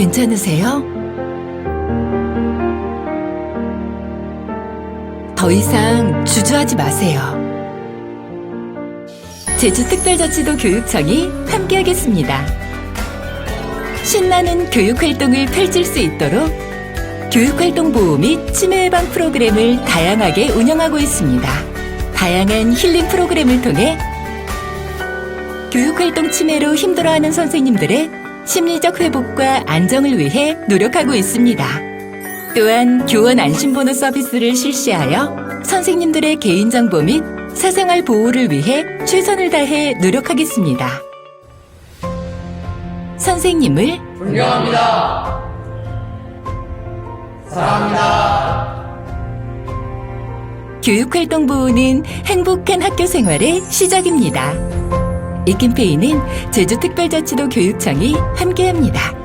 괜찮으세요? 더 이상 주저하지 마세요. 제주특별자치도 교육청이 함께하겠습니다. 신나는 교육활동을 펼칠 수 있도록 교육활동 보호 및 치매 예방 프로그램을 다양하게 운영하고 있습니다. 다양한 힐링 프로그램을 통해 교육활동 치매로 힘들어하는 선생님들의 심리적 회복과 안정을 위해 노력하고 있습니다. 또한 교원 안심번호 서비스를 실시하여 선생님들의 개인정보 및 사생활 보호를 위해 최선을 다해 노력하겠습니다. 선생님을 존경합니다. 사랑합니다. 교육활동 보호는 행복한 학교 생활의 시작입니다. 이 캠페인은 제주특별자치도 교육청이 함께합니다.